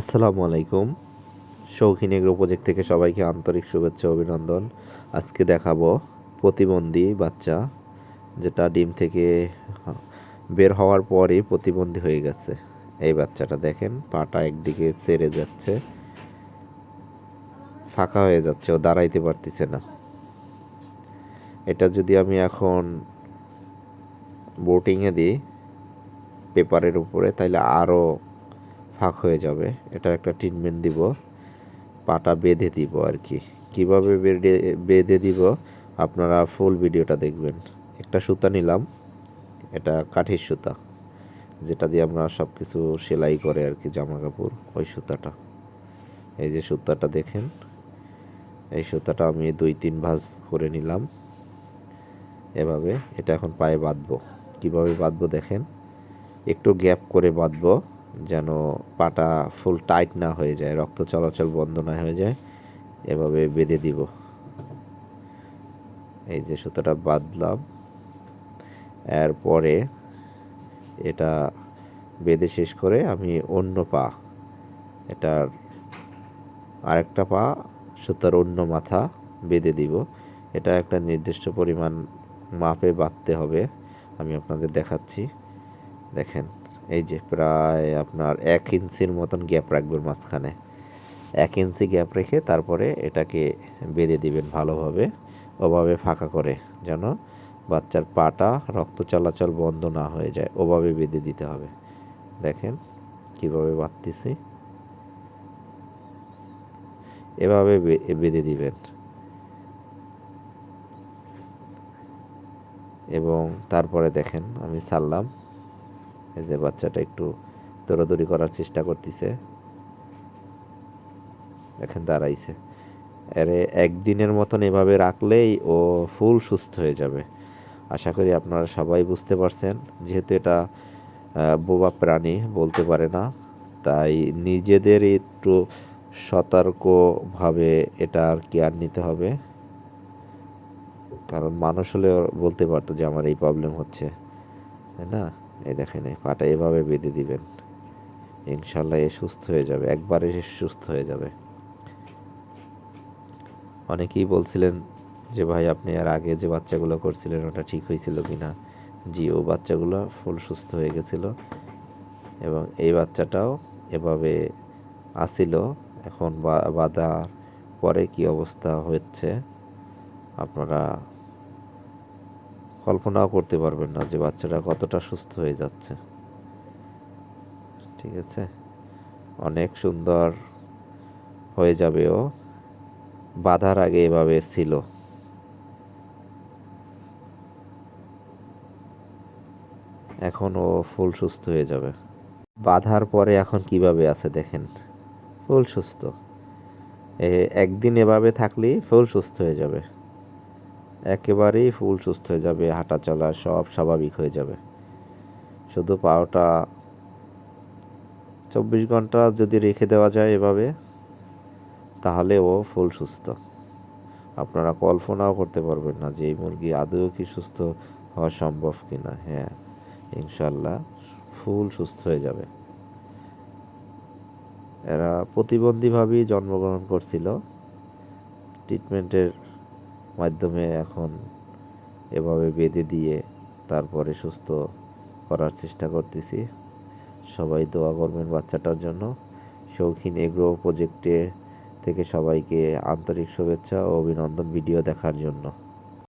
আসসালামু আলাইকুম। শৌখিন এগ্রো প্রজেক্ট থেকে সবাইকে আন্তরিক শুভেচ্ছা অভিনন্দন। আজকে দেখাবো প্রতিবন্ধী বাচ্চা, যেটা ডিম থেকে বের হওয়ার পরই প্রতিবন্ধী হয়ে গেছে। এই বাচ্চাটা দেখেন, পাটা একদিকে ছেড়ে যাচ্ছে, ফাঁকা হয়ে যাচ্ছে, ও দাঁড়াইতে পারতেছে না। এটা যদি আমি এখন বোটিংয়ে দিই, পেপারের উপরে তাহলে আরও ফাঁক হয়ে যাবে। এটা একটা ট্রিটমেন্ট দিব, পাটা বেঁধে দিব আর কি। কীভাবে বেঁধে বেঁধে দিব, আপনারা ফুল ভিডিওটা দেখবেন। একটা সুতা নিলাম, এটা কাঠের সুতা, যেটা দিয়ে আমরা সব কিছু সেলাই করে আর কি জামা কাপড় ওই সুতাটা। এই যে সুতাটা দেখেন, এই সুতাটা আমি দুই তিন ভাঁজ করে নিলাম। এভাবে, এটা এখন পায়ে বাঁধবো। কীভাবে বাঁধবো দেখেন, একটু গ্যাপ করে বাঁধবো। যেন পাটা ফুল টাইট না হয়ে যায়, রক্ত চলাচল বন্ধ না হয়ে যায়, এভাবে বেঁধে দিব। এই যে সুতোটা বাঁধলাম। এরপরে এটা বেঁধে শেষ করে আমি অন্য পা, এটার আরেকটা পা সুতার অন্য মাথা বেঁধে দিব। এটা একটা নির্দিষ্ট পরিমাণ মাপে বাঁধতে হবে, আমি আপনাদের দেখাচ্ছি। দেখেন এই যে প্রায় আপনার এক ইঞ্চির মতন গ্যাপ রাখবেন মাঝখানে। এক ইঞ্চি গ্যাপ রেখে তারপরে এটাকে বেঁধে দিবেন ভালোভাবে, ওভাবে ফাঁকা করে যেন বাচ্চার পাটা রক্ত চলাচল বন্ধ না হয়ে যায়, ওভাবে বেঁধে দিতে হবে। দেখেন কীভাবে বাঁধতেছি। এভাবে বেঁধে দিবেন। এবং তারপরে দেখেন আমি ছাড়লাম। এই যে বাচ্চাটা একটু দৌড়াদৌড়ি করার চেষ্টা করতেছে। এখন দাঁড়াইছে। এরে একদিনের মতন এভাবে রাখলেই ও ফুল সুস্থ হয়ে যাবে। আশা করি আপনারা সবাই বুঝতে পারছেন, যেহেতু এটা বোবা প্রাণী বলতে পারে না, তাই নিজেদের একটু সতর্কভাবে এটার কেয়ার নিতে হবে। কারণ মানুষ হলে বলতে পারতো যে আমার এই প্রবলেম হচ্ছে, তাই না? এই দেখেন, এই পাটা এভাবে বেঁধে দিবেন। ইনশাল্লাহ এ সুস্থ হয়ে যাবে, একবারে সে সুস্থ হয়ে যাবে। অনেকেই বলছিলেন যে, ভাই, আপনি আর আগে যে বাচ্চাগুলো করছিলেন, ওটা ঠিক হয়েছিল কি না? জি, ও বাচ্চাগুলো ফুল সুস্থ হয়ে গেছিল এবং এই বাচ্চাটাও এভাবে আসিল এখন বাঁধার পরে কি অবস্থা হচ্ছে আপনারা কল্পনাও করতে পারবেন না যে বাচ্চাটা কতটা সুস্থ হয়ে যাচ্ছে। ঠিক আছে? অনেক সুন্দর হয়ে যাবে ও। বাধার আগে এভাবে ছিল। এখন ও ফুল সুস্থ হয়ে যাবে। বাধার পরে এখন কীভাবে আছে দেখেন? ফুল সুস্থ। একদিন এভাবে থাকলেই ফুল সুস্থ হয়ে যাবে। একেবারেই ফুল সুস্থ হয়ে যাবে, হাঁটা চলা সব স্বাভাবিক হয়ে যাবে। শুধু পাওটা চব্বিশ ঘণ্টা যদি রেখে দেওয়া যায় এভাবে, তাহলে ও ফুল সুস্থ। আপনারা কল্পনাও করতে পারবেন না যে এই মুরগি আদৌ কি সুস্থ হওয়া সম্ভব কি না হ্যাঁ ইনশাল্লাহ ফুল সুস্থ হয়ে যাবে। এরা প্রতিবন্ধীভাবেই জন্মগ্রহণ করছিল। ট্রিটমেন্টের মাধ্যমে এখন এভাবে বেঁধে দিয়ে তারপরে সুস্থ করার চেষ্টা করতেছি। সবাই দোয়া করবেন বাচ্চাটার জন্য। শৌখিন এগ্রো প্রজেক্টে থেকে সবাইকে আন্তরিক শুভেচ্ছা ও অভিনন্দন ভিডিও দেখার জন্য।